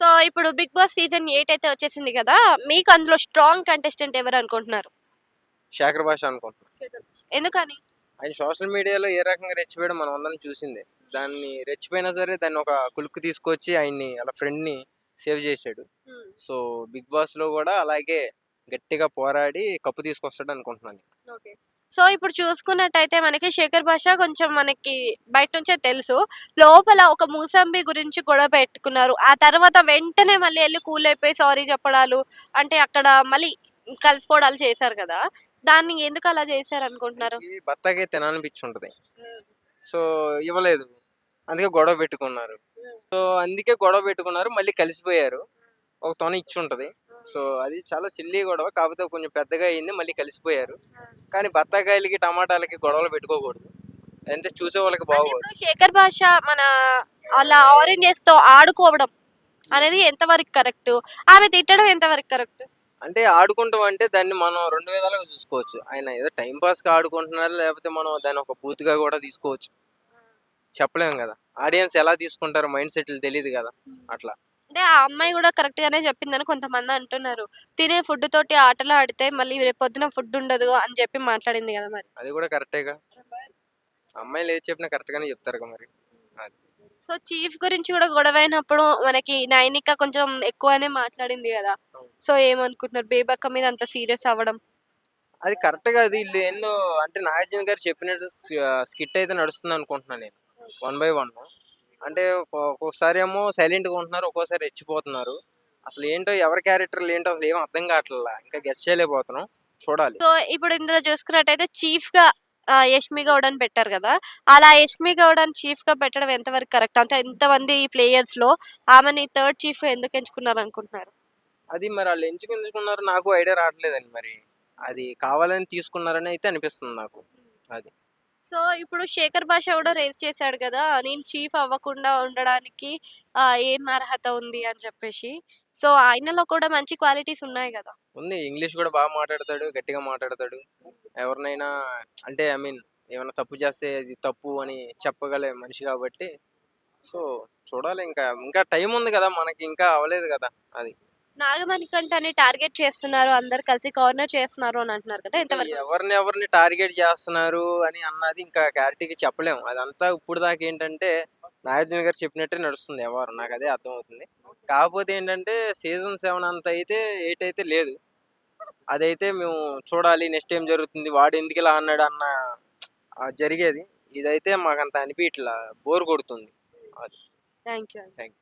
So ఇప్పుడు big boss season eight అయితే వచ్చేసింది కదా మీకు అందులో స్ట్రాంగ్ కంటెస్టెంట్ ఎవరు అనుకుంటున్నారు? శేఖర్ భాష అనుకుంటున్నాను ఎందుకని? ఆయన సోషల్ మీడియాలో ఏ రకంగా రెచ్చిపోయాడో మనం అందరం చూసిందే. దాన్ని రెచ్చిపోయినా సరే దాన్ని ఒక కులుక్కు తీసుకొచ్చి ఆయన్ని అలా ఫ్రెండ్ని సేవ్ చేశాడు. సో బిగ్ బాస్లో కూడా అలాగే గట్టిగా పోరాడి కప్పు తీసుకొస్తాడు అనుకుంటున్నాను ఓకే. సో ఇప్పుడు చూసుకున్నట్టయితే మనకి శేఖర్ భాష కొంచెం మనకి బయట నుంచే తెలుసు. లోపల ఒక మూసంబి గురించి గొడవ పెట్టుకున్నారు. ఆ తర్వాత వెంటనే మళ్ళీ వెళ్ళి కూల్ అయిపోయి సారీ చెప్పడాలు అంటే అక్కడ మళ్ళీ కలిసిపోవడాలు చేశారు కదా. దాన్ని ఎందుకు అలా చేశారు అనుకుంటున్నారు ఈ బత్తాకే తినాలనిపించి ఉంటుంది సో ఇవ్వలేదు. అందుకే గొడవ పెట్టుకున్నారు. సో అందుకే గొడవ పెట్టుకున్నారు మళ్ళీ కలిసిపోయారు. ఒక తొన ఇచ్చి ఉంటుంది సో అది చాలా చిల్లి గొడవ. కాకపోతే కొంచెం పెద్దగా అయింది మళ్ళీ కలిసిపోయారు. కానీ బత్తాకాయలకి టమాటాలకి గొడవలు పెట్టుకోకూడదు. అంటే చూసే వాళ్ళకి బాగోదు. శేఖర్ భాష మన అలా ఆరెంజెస్తో ఆడుకోవడం అనేది ఎంతవరకు కరెక్ట్? ఆమె తిట్టడం ఎంతవరకు కరెక్ట్? అంటే ఆడుకుంటాం అంటే దాన్ని మనం రెండు విధాలుగా చూసుకోవచ్చు. ఆయన ఏదో టైం పాస్గా ఆడుకుంటున్నారు లేకపోతే మనం దాన్ని ఒక బూత్గా కూడా తీసుకోవచ్చు. చెప్పలేము కదా. ఆడియన్స్ ఎలా తీసుకుంటారో మైండ్ సెట్లు తెలియదు కదా. అట్లా. అంటే ఆ అమ్మాయి కూడా కరెక్ట్ గానే చెప్పిందని కొంతమంది అంటున్నారు. తినే ఫుడ్ తోటి ఆటలు ఆడితే మళ్ళీ రేపు పొద్దున ఫుడ్ ఉండదు అని చెప్పి మాట్లాడింది కదా మరి. అది కూడా కరెక్టేగా అమ్మాయిలు ఏది చెప్పినా కరెక్ట్గానే చెప్తారు కదా మరి. అది. సో చీఫ్ గురించి కూడా గొడవ అయినప్పుడు మనకి నైనిక కొంచెం ఎక్కువనే మాట్లాడింది కదా. అవును. సో ఏమనుకుంటున్నారు? బేబక్క మీద అంత సీరియస్ అవ్వడం. అది కరెక్ట్గా అది వీళ్ళు ఏందో అంటే నాగార్జున గారు చెప్పినట్టు స్కిట్ అయితే నడుస్తుంది అనుకుంటున్నాను నేను. One by one. అంటే ఒక్కొ- ఒక్కొక్కసారి ఏమో సైలెంట్గా ఉంటున్నారు ఒక్కోసారి రెచ్చిపోతున్నారు. అసలు ఏంటో ఎవరి క్యారెక్టర్లు ఏంటో అసలు ఏం అర్థం కావట్లేదు ఇంకా గెస్ట్ చేయలేకపోతున్నాం. చూడాలి. సో ఇప్పుడు ఇందులో చూసుకున్నట్టయితే చీఫ్గా యష్మి గౌడ్ అని పెట్టారు కదా. అలా యష్మి గౌడ్ అని చీఫ్గా పెట్టడం ఎంతవరకు కరెక్ట్? అంటే ఇంతమంది ప్లేయర్స్లో ఆమెని థర్డ్ చీఫ్ ఎందుకు ఎంచుకున్నారు అనుకుంటున్నారు అది మరి వాళ్ళు ఎంచుకు ఎంచుకున్నారు నాకు ఐడియా రావట్లేదండి మరి. అది కావాలని తీసుకున్నారని అయితే అనిపిస్తుంది నాకు. అది. సో ఇప్పుడు శేఖర్ భాష కూడా రేస్ చేశాడు కదా! నేను చీఫ్ అవ్వకుండా ఉండడానికి ఆ, ఏం అర్హత ఉంది అని చెప్పేసి. సో ఆయనలో కూడా మంచి క్వాలిటీస్ ఉన్నాయి కదా! ఉంది. ఇంగ్లీష్ కూడా బాగా మాట్లాడతాడు గట్టిగా మాట్లాడతాడు. ఎవరినైనా అంటే ఐ మీన్ ఏమైనా తప్పు చేస్తే ఇది తప్పు అని చెప్పగలే మనిషి కాబట్టి. సో చూడాలి ఇంకా. ఇంకా టైం ఉంది కదా! మనకి ఇంకా అవ్వలేదు కదా! అది. నాగమణి కంటని టార్గెట్ చేస్తున్నారు అందరు కలిసి కార్నర్ చేస్తున్నారు అని అంటున్నారు కదా ఎంతవరకు ఎవరిని ఎవరిని టార్గెట్ చేస్తున్నారు అని అన్నది ఇంకా క్లారిటీగా చెప్పలేము. అదంతా ఇప్పుడు దాకా ఏంటంటే నాగార్జున గారు చెప్పినట్టే నడుస్తుంది ఎవరు నాకు అదే అర్థమవుతుంది. కాకపోతే ఏంటంటే సీజన్ సెవెన్ అంత అయితే ఎయిట్ అయితే లేదు. అదైతే మేము చూడాలి నెక్స్ట్ ఏం జరుగుతుంది వాడు ఎందుకు ఇలా అన్నాడు అన్న జరిగేది. ఇదైతే మాకు అంత అనిపించట్లా బోర్ కొడుతుంది. Thank you thank you